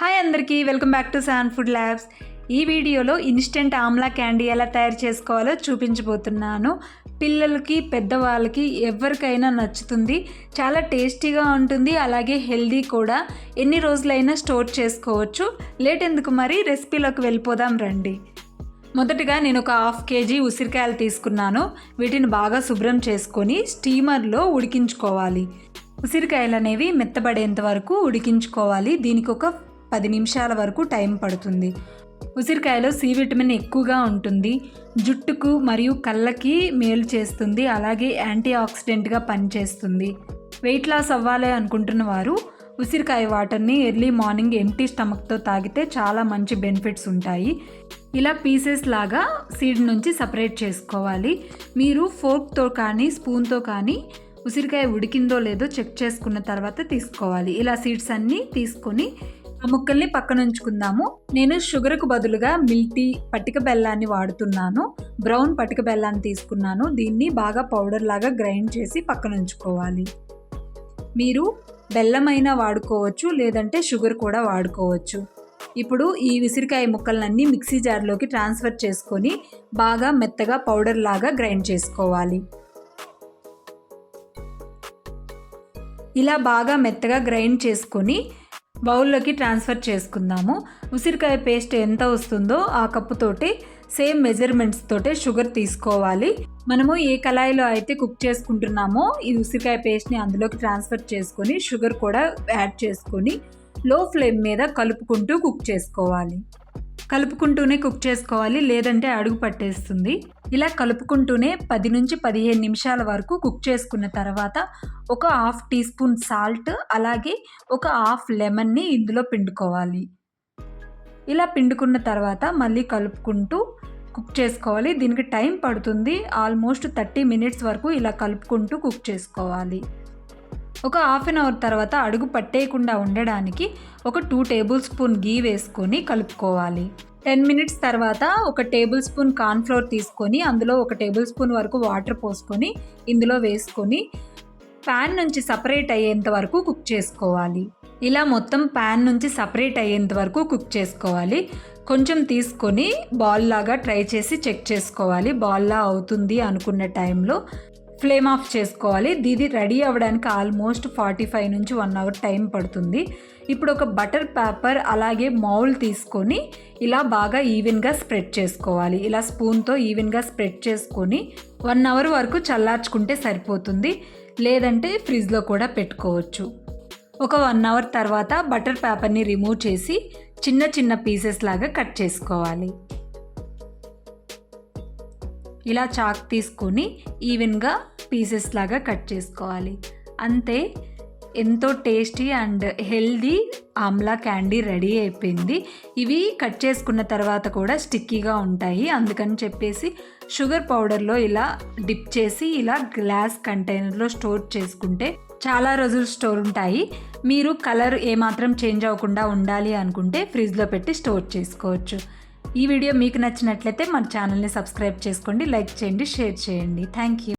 Hi అందరికీ welcome back to San Food Labs. ఈ వీడియోలో ఇన్స్టెంట్ ఆమ్లా క్యాండీ ఎలా తయారు చేసుకోవాలో చూపించబోతున్నాను. పిల్లలకి పెద్దవాళ్ళకి ఎవరికైనా నచ్చుతుంది. చాలా టేస్టీగా ఉంటుంది అలాగే హెల్దీ కూడా. ఎన్ని రోజులైనా స్టోర్ చేసుకోవచ్చు. లేట్ ఎందుకు మరి? రెసిపీలోకి వెళ్ళిపోదాం రండి. మొదటగా నేను ఒక హాఫ్ కేజీ ఉసిరికాయలు తీసుకున్నాను. వీటిని బాగా శుభ్రం చేసుకొని స్టీమర్లో ఉడికించుకోవాలి. ఉసిరికాయలు అనేవి మెత్తబడేంత వరకు ఉడికించుకోవాలి. దీనికి ఒక పది నిమిషాల వరకు టైం పడుతుంది. ఉసిరికాయలో సి విటమిన్ ఎక్కువగా ఉంటుంది. జుట్టుకు మరియు కళ్ళకి మేలు చేస్తుంది. అలాగే యాంటీ ఆక్సిడెంట్గా పనిచేస్తుంది. వెయిట్ లాస్ అవ్వాలి అనుకుంటున్న వారు ఉసిరికాయ వాటర్ని ఎర్లీ మార్నింగ్ ఎంటీ స్టమక్తో తాగితే చాలా మంచి బెనిఫిట్స్ ఉంటాయి. ఇలా పీసెస్ లాగా సీడ్ నుంచి సపరేట్ చేసుకోవాలి. మీరు ఫోర్క్తో కానీ స్పూన్తో కానీ ఉసిరికాయ ఉడికిందో లేదో చెక్ చేసుకున్న తర్వాత తీసుకోవాలి. ఇలా సీడ్స్ అన్నీ తీసుకొని ఆ ముక్కల్ని పక్కన ఉంచుకుందాము నేను షుగర్కు బదులుగా మిల్టీ పటిక బెల్లాన్ని వాడుతున్నాను. బ్రౌన్ పటిక బెల్లాన్ని తీసుకున్నాను. దీన్ని బాగా పౌడర్ లాగా గ్రైండ్ చేసి పక్కన ఉంచుకోవాలి మీరు బెల్లమైనా వాడుకోవచ్చు లేదంటే షుగర్ కూడా వాడుకోవచ్చు. ఇప్పుడు ఈ విసిరికాయ ముక్కలన్నీ మిక్సీ జార్లోకి ట్రాన్స్ఫర్ చేసుకొని బాగా మెత్తగా పౌడర్ లాగా గ్రైండ్ చేసుకోవాలి. ఇలా బాగా మెత్తగా గ్రైండ్ చేసుకొని బౌల్లోకి ట్రాన్స్ఫర్ చేసుకుందాము. ఉసిరికాయ పేస్ట్ ఎంత వస్తుందో ఆ కప్పుతోటి సేమ్ మెజర్మెంట్స్ తోటే షుగర్ తీసుకోవాలి. మనము ఏ కళాయిలో అయితే కుక్ చేసుకుంటున్నామో ఈ ఉసిరికాయ పేస్ట్ని అందులోకి ట్రాన్స్ఫర్ చేసుకొని షుగర్ కూడా యాడ్ చేసుకొని లో ఫ్లేమ్ మీద కలుపుకుంటూ కుక్ చేసుకోవాలి. కలుపుకుంటూనే కుక్ చేసుకోవాలి లేదంటే అడుగు పట్టేస్తుంది. ఇలా కలుపుకుంటూనే పది నుంచి పదిహేను నిమిషాల వరకు కుక్ చేసుకున్న తర్వాత ఒక హాఫ్ టీ స్పూన్ సాల్ట్ అలాగే ఒక హాఫ్ లెమన్ని ఇందులో పిండుకోవాలి. ఇలా పిండుకున్న తర్వాత మళ్ళీ కలుపుకుంటూ కుక్ చేసుకోవాలి. దీనికి టైం పడుతుంది. ఆల్మోస్ట్ థర్టీ మినిట్స్ వరకు ఇలా కలుపుకుంటూ కుక్ చేసుకోవాలి. ఒక హాఫ్ అన్ అవర్ తర్వాత అడుగు పట్టేయకుండా ఉండడానికి ఒక టూ టేబుల్ స్పూన్ గీ వేసుకొని కలుపుకోవాలి. టెన్ మినిట్స్ తర్వాత ఒక టేబుల్ స్పూన్ కార్న్ఫ్లోర్ తీసుకొని అందులో ఒక టేబుల్ స్పూన్ వరకు వాటర్ పోసుకొని ఇందులో వేసుకొని ప్యాన్ నుంచి సపరేట్ అయ్యేంత వరకు కుక్ చేసుకోవాలి. ఇలా మొత్తం ప్యాన్ నుంచి సపరేట్ అయ్యేంత వరకు కుక్ చేసుకోవాలి. కొంచెం తీసుకొని బాల్ లాగా ట్రై చేసి చెక్ చేసుకోవాలి. బాల్లా అవుతుంది అనుకున్న టైంలో ఫ్లేమ్ ఆఫ్ చేసుకోవాలి. ఇది రెడీ అవ్వడానికి ఆల్మోస్ట్ ఫార్టీ ఫైవ్ నుంచి వన్ అవర్ టైం పడుతుంది. ఇప్పుడు ఒక బటర్ పేపర్ అలాగే మౌల్ తీసుకొని ఇలా బాగా ఈవెన్గా స్ప్రెడ్ చేసుకోవాలి. ఇలా స్పూన్తో ఈవెన్గా స్ప్రెడ్ చేసుకొని వన్ అవర్ వరకు చల్లార్చుకుంటే సరిపోతుంది. లేదంటే ఫ్రిడ్జ్లో కూడా పెట్టుకోవచ్చు. ఒక వన్ అవర్ తర్వాత బటర్ పేపర్ని రిమూవ్ చేసి చిన్న చిన్న పీసెస్ లాగా కట్ చేసుకోవాలి. ఇలా చాక్ తీసుకొని ఈవెన్గా పీసెస్ లాగా కట్ చేసుకోవాలి. అంతే ఎంతో tasty and healthy amla candy ready అయిపోయింది. ఇవి కట్ చేసుకున్న తర్వాత కూడా స్టిక్కీగా ఉంటాయి. అందుకని చెప్పేసి షుగర్ పౌడర్లో ఇలా డిప్ చేసి ఇలా గ్లాస్ కంటైనర్లో స్టోర్ చేసుకుంటే చాలా రోజులు స్టోర్ ఉంటాయి. మీరు కలర్ ఏమాత్రం చేంజ్ అవ్వకుండా ఉండాలి అనుకుంటే ఫ్రిడ్జ్లో పెట్టి స్టోర్ చేసుకోవచ్చు. ఈ వీడియో మీకు నచ్చినట్లయితే మన ఛానల్ని సబ్స్క్రైబ్ చేసుకోండి లైక్ చేయండి షేర్ చేయండి. Thank you